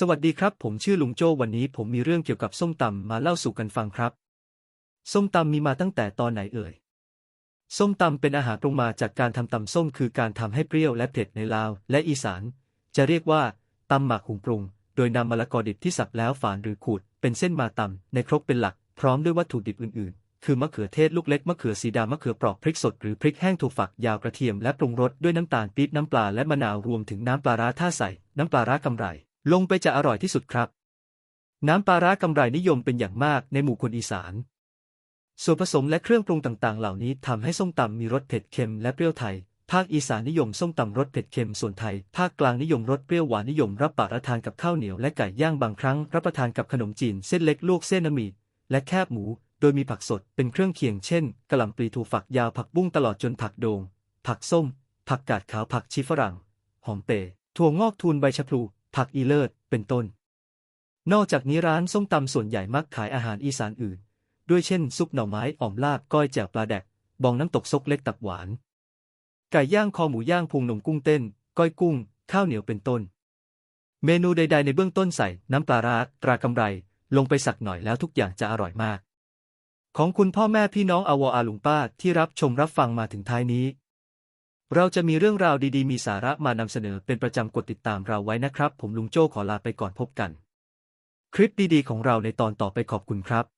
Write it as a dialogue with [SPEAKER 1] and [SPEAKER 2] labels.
[SPEAKER 1] สวัสดีครับ ผมชื่อลุงโจ้วันนี้ผมมีเรื่องเกี่ยวกับส้มตำมาเล่าสู่กันฟังครับ ส้มตำมีมาตั้งแต่ตอนไหนเอ่ย ส้มตำเป็นอาหารตรงมาจากการทำตำส้มคือการทำให้เปรี้ยวและเผ็ดในลาว และอีสาน จะเรียกว่าตำหมักหุงปรุง โดยนำมะละกอดิบที่สับแล้วฝานหรือขูด เป็นเส้นมาตำในครกเป็นหลัก พร้อมด้วยวัตถุดิบอื่นๆ คือมะเขือเทศลูกเล็กมะเขือสีดามะเขือเปราะพริกสดหรือพริกแห้งถั่วฝักยาวกระเทียมและปรุงรสด้วยน้ำตาลปี๊บน้ำปลาและมะนาวรวมถึงน้ำปลาร้าถ้าใส่น้ำปลาร้ากำไร ลงไปจะอร่อยที่สุดครับ น้ำปลาร้ากำไรนิยมเป็นอย่างมากในหมู่คนอีสาน ส่วนผสมและเครื่องปรุงต่างๆ เหล่านี้ทำให้ส้มตำมีรสเผ็ดเค็มและเปรี้ยวไทย ภาคอีสานนิยมส้มตำรสเผ็ดเค็มส่วนไทย ภาคกลางนิยมรสเปรี้ยวหวานนิยมรับประทานกับข้าวเหนียวและไก่ย่างบางครั้ง รับประทานกับขนมจีนเส้นเล็กลวกเส้นน้ำมีและแคบหมู โดยมีผักสดเป็นเครื่องเคียงเช่นกะหล่ำปลีถั่วฝักยาวผักบุ้งตลอดจนผักโดงผักส้ม ผักกาดขาวผักชีฝรั่ง หอมเปรย์ถั่วงอกทูนใบชะพลู ผักอีเลิศ เป็นต้น นอกจากนี้ร้านส้มตำส่วนใหญ่มักขายอาหารอีสานอื่น ด้วยเช่น ซุปหน่อไม้อ่อมลาบก้อยแจ่วปลาแดก บองน้ำตกซกเล็กตับหวาน ไก่ย่างคอหมูย่างพุงนมกุ้งเต้น ก้อยกุ้ง ข้าวเหนียวเป็นต้น เมนูใด ๆ ในเบื้องต้นใส่น้ำปลาร้าตรากำไร ลงไปสักหน่อยแล้วทุกอย่างจะอร่อยมาก ของคุณพ่อแม่พี่น้องอวออาลุงป้าที่รับชมรับฟังมาถึงท้ายนี้ เราจะมีเรื่องราวดีๆ มีสาระมานำเสนอเป็นประจำกดติดตามเราไว้นะครับ ผมลุงโจ้ขอลาไปก่อนพบกัน คลิปดีๆ ของเราในตอนต่อไปขอบคุณครับ